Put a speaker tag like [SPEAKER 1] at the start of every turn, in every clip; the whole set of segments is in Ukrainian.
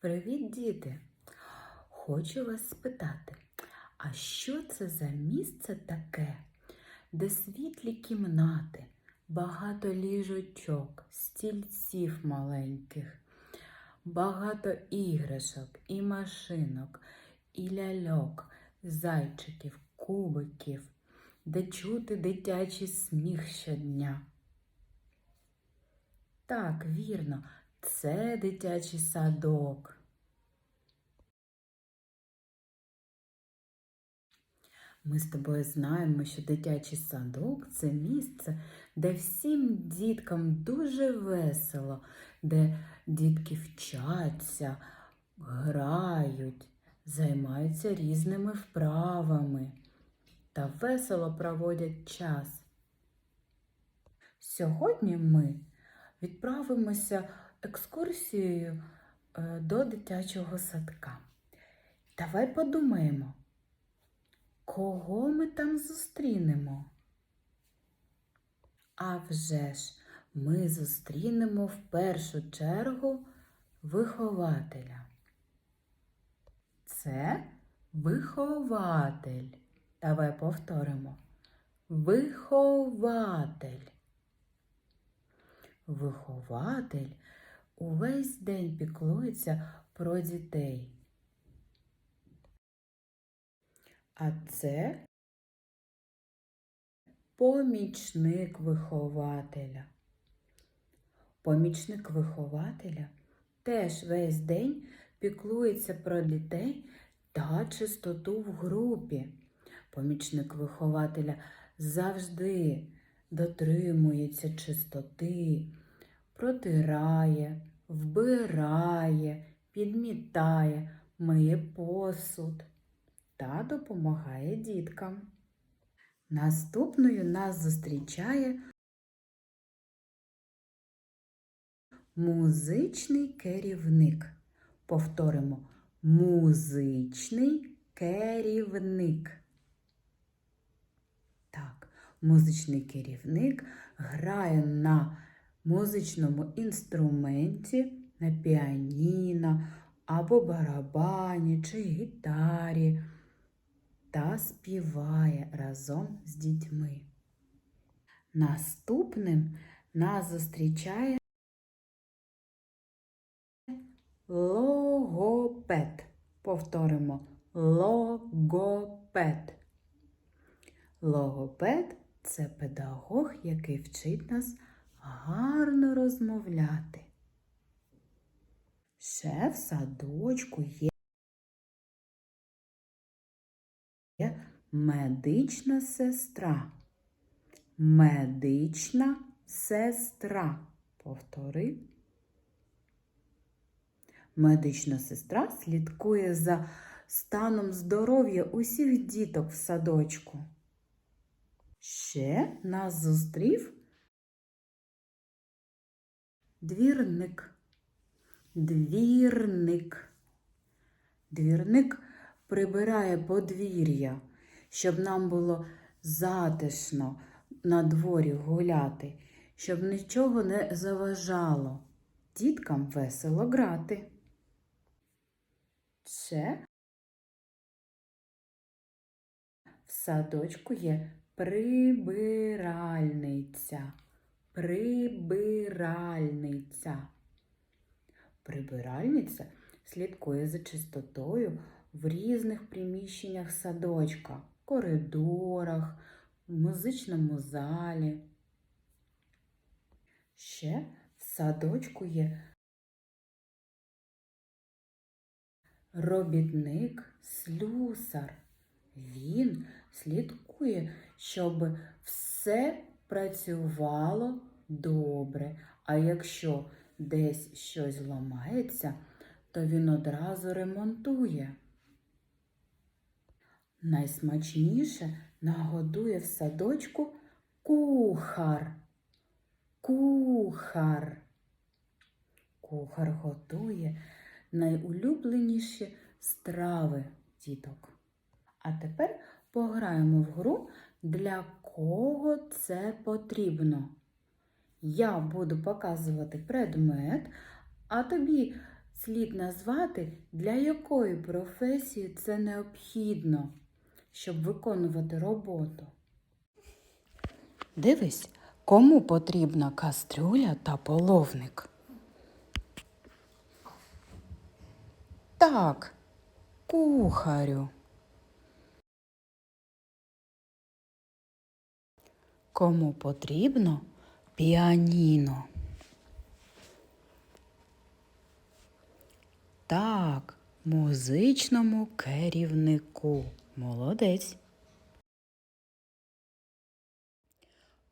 [SPEAKER 1] Привіт, діти! Хочу вас спитати, а що це за місце таке, де світлі кімнати, багато ліжочок, стільців маленьких, багато іграшок і машинок, і ляльок, зайчиків, кубиків, де чути дитячий сміх щодня? Так, вірно, це дитячий садок. Ми з тобою знаємо, що дитячий садок це місце, де всім діткам дуже весело, де дітки вчаться, грають, займаються різними вправами та весело проводять час. Сьогодні ми відправимося екскурсією е, до дитячого садка. Давай подумаємо, кого ми там зустрінемо? А вже ж, ми зустрінемо в першу чергу вихователя. Це вихователь. Давай повторимо. Вихователь. Вихователь увесь день піклується про дітей. А це помічник вихователя. Помічник вихователя теж весь день піклується про дітей та чистоту в групі. Помічник вихователя завжди дотримується чистоти, протирає, вбирає, підмітає, миє посуд та допомагає діткам. Наступною нас зустрічає музичний керівник. Повторимо музичний керівник. Так, музичний керівник грає на музичному інструменті, на піаніно або барабані чи гітарі та співає разом з дітьми. Наступним нас зустрічає логопед. Повторимо логопед. Логопед це педагог, який вчить нас гарно розмовляти. Ще в садочку є медична сестра. Медична сестра. Повтори. Медична сестра слідкує за станом здоров'я усіх діток в садочку. Ще нас зустрів двірник. Двірник. Двірник прибирає подвір'я, щоб нам було затишно на дворі гуляти, щоб нічого не заважало. Діткам весело грати. Ще в садочку є прибиральниця. Прибиральниця. Прибиральниця слідкує за чистотою в різних приміщеннях садочка, коридорах, музичному залі. Ще в садочку є робітник слюсар. Він слідкує, щоб все працювало добре. А якщо десь щось ламається, то він одразу ремонтує. Найсмачніше нагодує в садочку кухар. Кухар. Кухар готує найулюбленіші страви діток. А тепер пограємо в гру, для кого це потрібно. Я буду показувати предмет, а тобі слід назвати, для якої професії це необхідно, щоб виконувати роботу. Дивись, кому потрібна кастрюля та половник. Так, кухарю. Кому потрібно піаніно? Так, музичному керівнику. Молодець.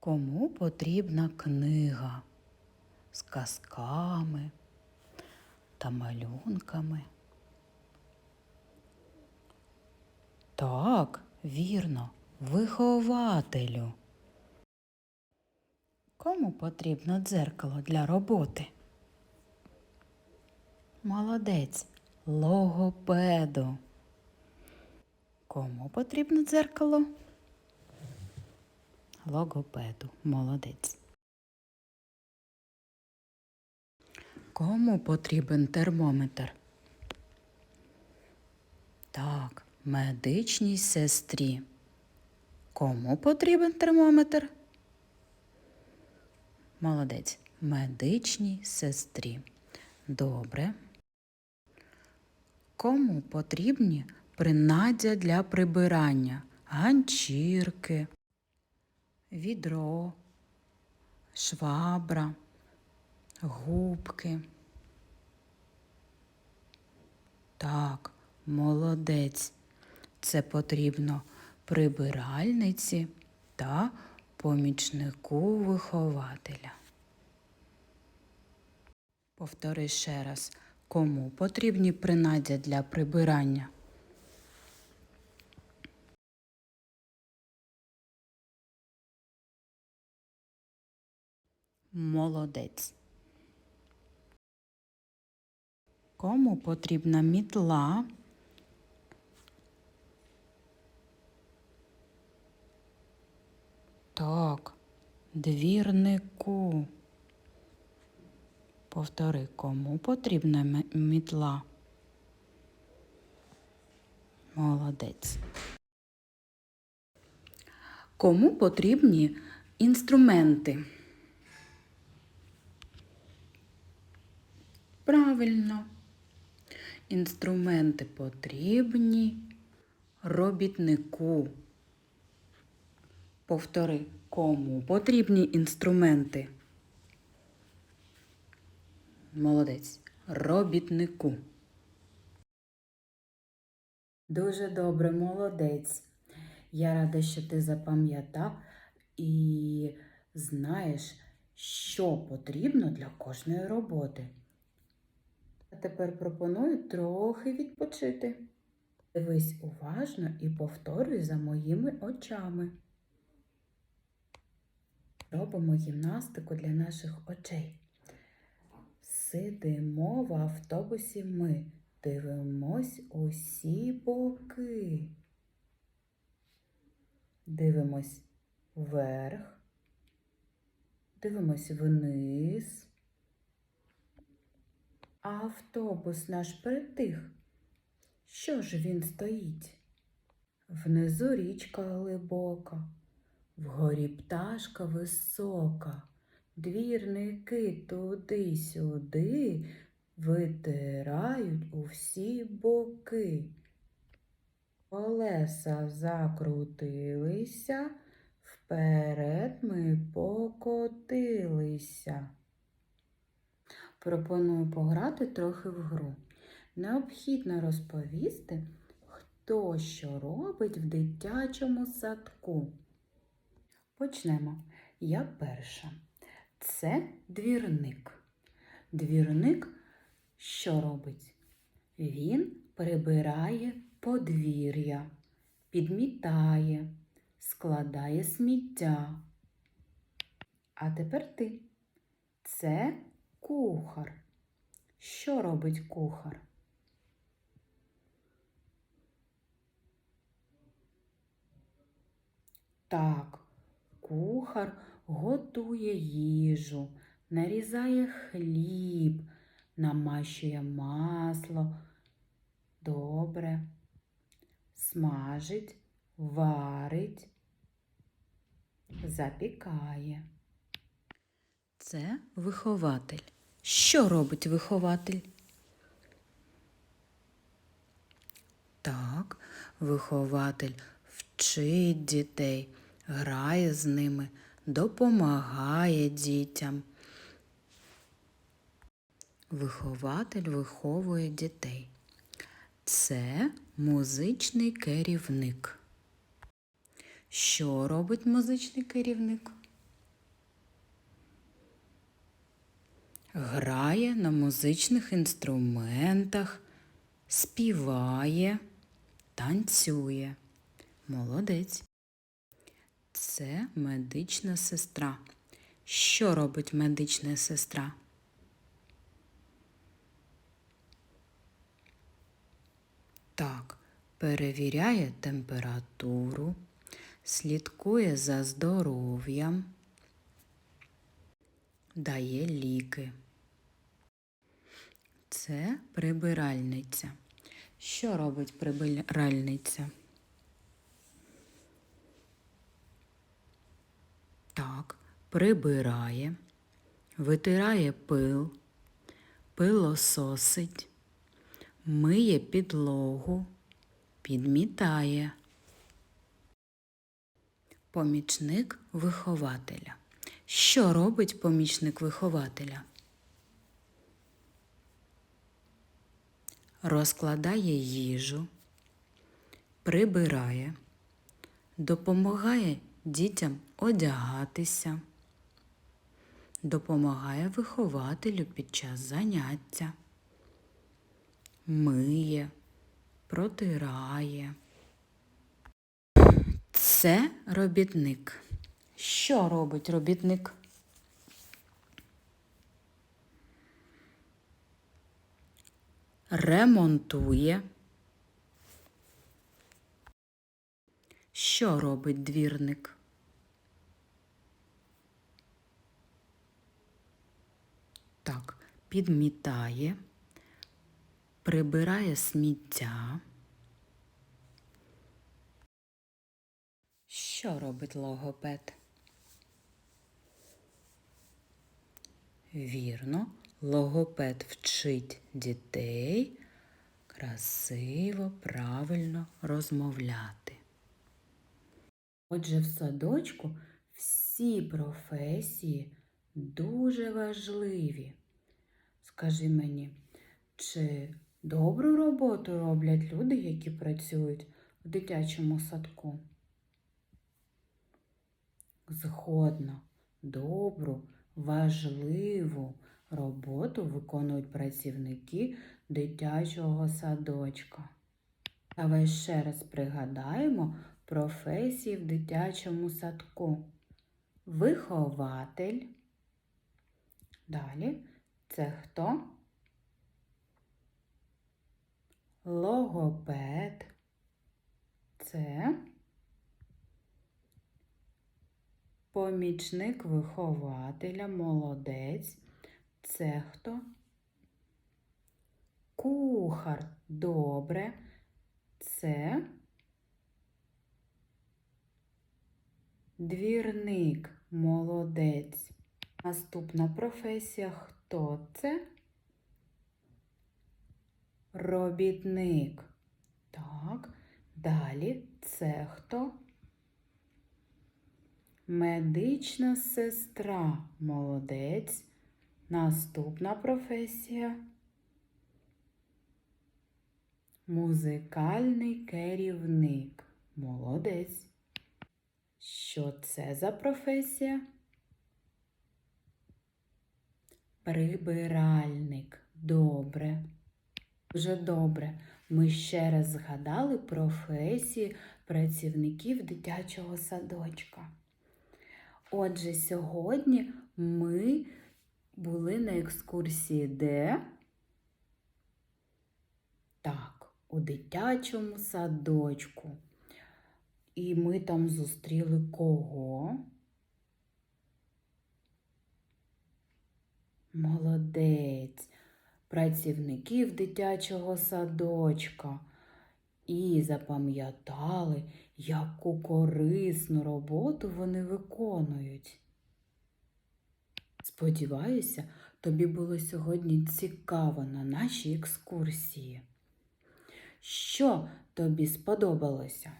[SPEAKER 1] Кому потрібна книга з казками та малюнками? Так, вірно, вихователю. Кому потрібно дзеркало для роботи? Молодець, логопеду. Кому потрібно дзеркало? Логопеду. Молодець. Кому потрібен термометр? Так, медичній сестрі. Кому потрібен термометр? Молодець. Медичній сестрі. Добре. Кому потрібні принаддя для прибирання? Ганчірки, відро, швабра, губки. Так, молодець. Це потрібно прибиральниці та помічнику вихователя. Повтори ще раз, кому потрібні принаддя для прибирання? Молодець. Кому потрібна мітла? Так, двірнику. Повтори, кому потрібна мітла? Молодець. Кому потрібні інструменти? Правильно. Інструменти потрібні робітнику. Повтори, кому потрібні інструменти? Молодець. Робітнику. Дуже добре, молодець. Я рада, що ти запам'ятав і знаєш, що потрібно для кожної роботи. А тепер пропоную трохи відпочити. Дивись уважно і повторюй за моїми очами. Робимо гімнастику для наших очей. Сидимо в автобусі ми, дивимось усі боки. Дивимось вверх, дивимось вниз. А автобус наш притих. Що ж він стоїть? Внизу річка глибока, вгорі пташка висока, двірники туди-сюди витирають у всі боки. Колеса закрутилися, вперед ми покотилися. Пропоную пограти трохи в гру. Необхідно розповісти, хто що робить в дитячому садку. Почнемо. Я перша. Це двірник. Двірник що робить? Він прибирає подвір'я, підмітає, складає сміття. А тепер ти. Це кухар. Що робить кухар? Так, кухар готує їжу, нарізає хліб, намащує масло. Добре. Смажить, варить, запікає. Це вихователь. Що робить вихователь? Так, вихователь вчить дітей, грає з ними, допомагає дітям. Вихователь виховує дітей. Це музичний керівник. Що робить музичний керівник? Грає на музичних інструментах, співає, танцює. Молодець. Це медична сестра. Що робить медична сестра? Так, перевіряє температуру, слідкує за здоров'ям, дає ліки. Це прибиральниця. Що робить прибиральниця? Так, прибирає, витирає пил, пилососить, миє підлогу, підмітає. Помічник вихователя. Що робить помічник вихователя? Розкладає їжу, прибирає, допомагає дітям одягатися, допомагає вихователю під час заняття, миє, протирає. Це робітник. Що робить робітник? Ремонтує. Що робить двірник? Так, підмітає, прибирає сміття. Що робить логопед? Вірно, логопед вчить дітей красиво, правильно розмовляти. Отже, в садочку всі професії дуже важливі. Скажи мені, чи добру роботу роблять люди, які працюють в дитячому садку? Згодна, добру, важливу роботу виконують працівники дитячого садочка. Давай ще раз пригадаємо професії в дитячому садку. Вихователь. Далі це хто? Логопед. Це помічник вихователя, молодець. Це хто? Кухар. Добре. Це двірник. Молодець. Наступна професія хто це? Робітник. Так. Далі це хто? Медична сестра. Молодець. Наступна професія. Музикальний керівник. Молодець. Що це за професія? Прибиральник. Добре. Дуже добре. Ми ще раз згадали професії працівників дитячого садочка. Отже, сьогодні ми були на екскурсії де? Так, у дитячому садочку. І ми там зустріли кого? Молодець. працівників дитячого садочка і запам'ятали, яку корисну роботу вони виконують. Сподіваюся, тобі було сьогодні цікаво на нашій екскурсії. Що тобі сподобалося?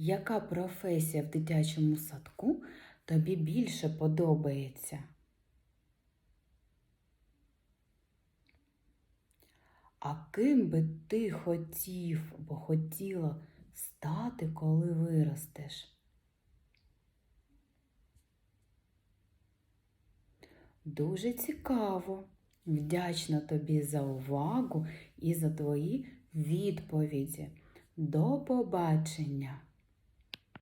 [SPEAKER 1] Яка професія в дитячому садку тобі більше подобається? А ким би ти хотів або хотіла стати, коли виростеш? Дуже цікаво. Вдячна тобі за увагу і за твої відповіді. До побачення!